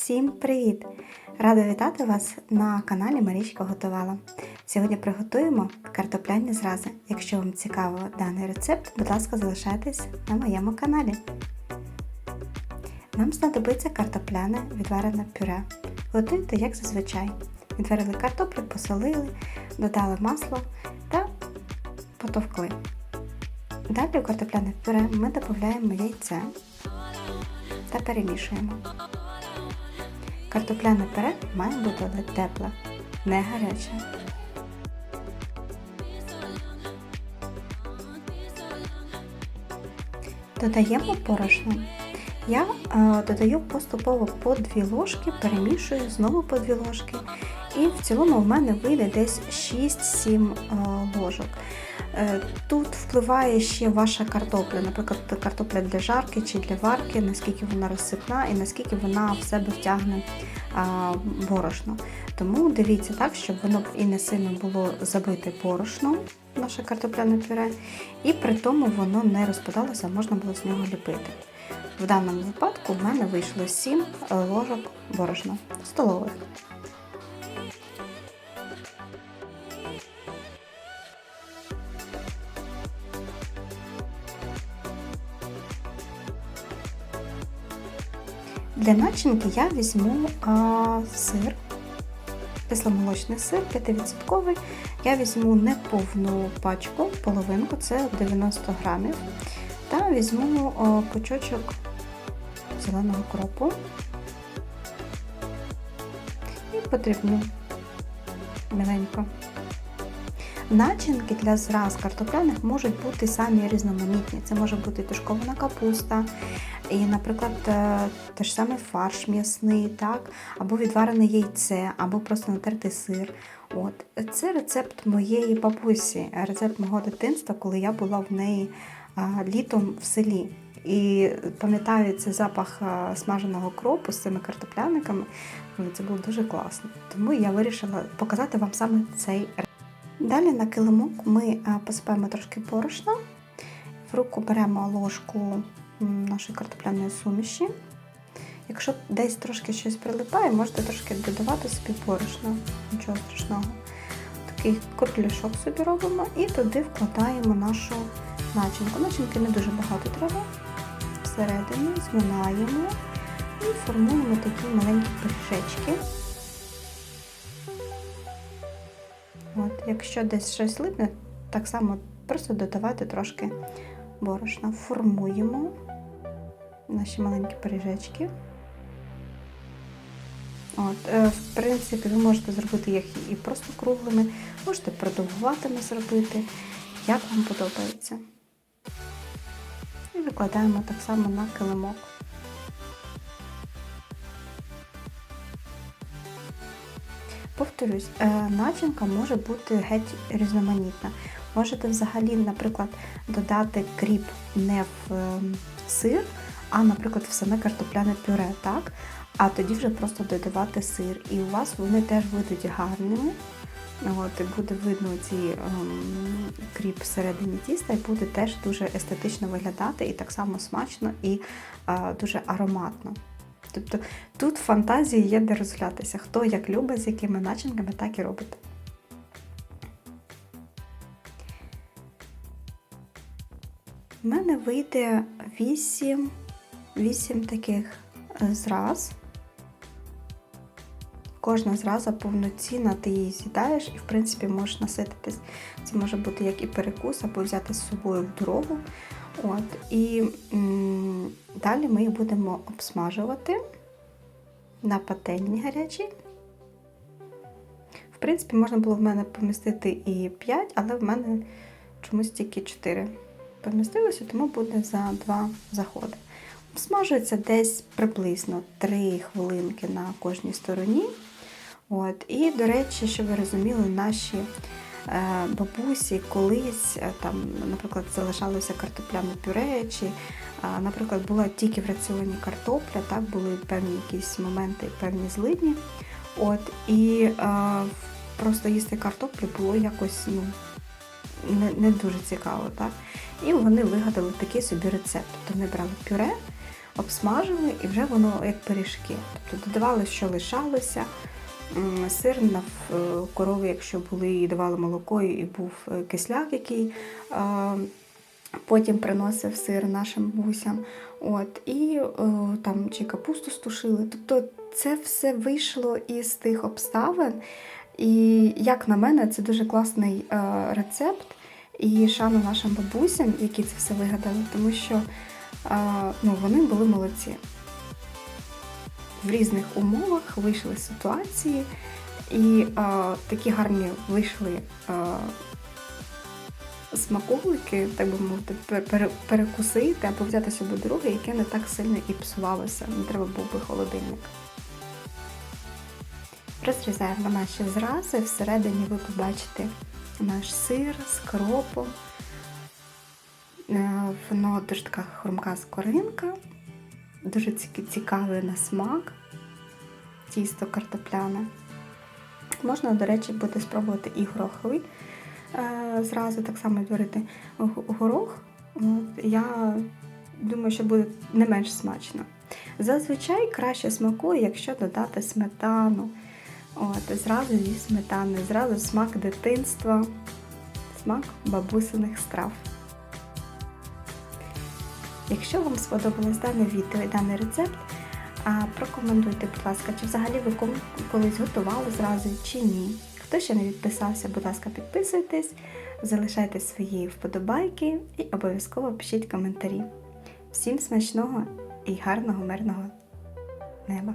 Всім привіт! Рада вітати вас на каналі Марічка Готувала. Сьогодні приготуємо картопляні зрази. Якщо вам цікаво даний рецепт, будь ласка, залишайтесь на моєму каналі. Нам знадобиться картопляне відварене пюре. Готуйте як зазвичай. Відварили картоплю, посолили, додали масло та потовкли. Далі у картопляне пюре ми додаємо яйце та перемішуємо. Картопляне пюре має бути тепле, не гаряче. Додаємо борошно. Я е, додаю поступово по 2 ложки, перемішую знову по 2 ложки. І в цілому в мене вийде десь 6-7 е, ложок. Е, Тут впливає ще ваша картопля, наприклад, картопля для жарки чи для варки, наскільки вона розсипна і наскільки вона в себе втягне борошно. Тому дивіться так, щоб воно і не сильно було забите борошном, наше картопляне пюре, і при тому воно не розпадалося, можна було з нього ліпити. В даному випадку в мене вийшло 7 ложок борошна столових. Для начинки я візьму а, сир, кисломолочний сир 5%. Я візьму неповну пачку, половинку, це 90 грамів. Та візьму а, пучочок зеленого кропу і потрібну миленько. Начинки для зраз картопляних можуть бути самі різноманітні. Це може бути тушкована капуста, і, наприклад, те ж саме фарш м'ясний, так, або відварене яйце, або просто натертий сир. От. Це рецепт моєї бабусі, рецепт мого дитинства, коли я була в неї літом в селі. І пам'ятаю цей запах смаженого кропу з цими картопляниками. Це було дуже класно. Тому я вирішила показати вам саме цей рецепт. Далі на килимок ми посипаємо трошки борошна, в руку беремо ложку нашої картопляної суміші. Якщо десь трошки щось прилипає, можете трошки додавати собі борошна, нічого страшного. Такий кругляшок собі робимо і туди вкладаємо нашу начинку. Начинки не дуже багато треба. Всередині зминаємо і формуємо такі маленькі пиріжечки. От, Якщо десь щось липне, так само просто додавати трошки борошна. Формуємо наші маленькі пиріжечки. От, е, В принципі, ви можете зробити їх і просто круглими, можете продовгуватими зробити, як вам подобається. І викладаємо так само на килимок. Повторюсь, е, начинка може бути геть різноманітна. Можете взагалі, наприклад, додати кріп не в ем, сир, а, наприклад, в саме картопляне пюре, так? А тоді вже просто додавати сир. І у вас вони теж вийдуть гарними. От, Буде видно ці ем, кріп всередині тіста, і буде теж дуже естетично виглядати, і так само смачно і е, дуже ароматно. Тобто тут фантазії є де розглядатися. Хто як любить, з якими начинками, так і робить. У мене вийде 8, 8 таких е, зраз. Кожна зраза повноцінна, ти її з'їдаєш і, в принципі, можеш насититись. Це може бути як і перекус, або взяти з собою в дорогу. От, І м далі ми їх будемо обсмажувати на пательні гарячій. В принципі, можна було в мене помістити і 5, але в мене чомусь тільки 4 помістилося, тому буде за 2 заходи. Обсмажується десь приблизно 3 хвилинки на кожній стороні. От. І, до речі, щоб ви розуміли, наші е, бабусі колись, е, там, наприклад, залишалося картопляне пюре, чи, е, наприклад, була тільки в раціоні картопля, так, були певні якісь моменти, певні злидні. От, І е, просто їсти картоплю було якось ну, не не дуже цікаво. так. І вони вигадали такий собі рецепт. Тобто вони брали пюре, обсмажили і вже воно як пиріжки. Тобто додавали, що лишалося. Сир на е, корови, якщо були, і давали молоко, і був е, кисляк, який е, потім приносив сир нашим гусям. От, і там чи капусту стушили. Тобто це все вийшло із тих обставин. І як на мене, це дуже класний рецепт. І шану нашим бабусям, які це все вигадали, тому що ну, вони були молодці. В різних умовах вийшли ситуації, і е, такі гарні вийшли е, смаколики, так би мовити, пер- перекусити або взяти собі друге, яке не так сильно і псувалося. Не треба був би холодильник. Розрізаємо наші зрази. Всередині ви побачите наш сир з кропом. Е, Воно дуже така хрумка скоринка, дуже цікавий на смак, тісто картопляне. Можна, до речі, буде спробувати і гороховий. Е, Зразу так само відварити горох. Я думаю, що буде не менш смачно. Зазвичай краще смакує, якщо додати сметану. От, зразу зі сметани, зразу смак дитинства, смак бабусиних страв. Якщо вам сподобалось дане відео і даний рецепт, прокоментуйте, будь ласка, чи взагалі ви колись готували зразу чи ні. Хто ще не підписався, будь ласка, підписуйтесь, залишайте свої вподобайки і обов'язково пишіть коментарі. Всім смачного і гарного мирного неба!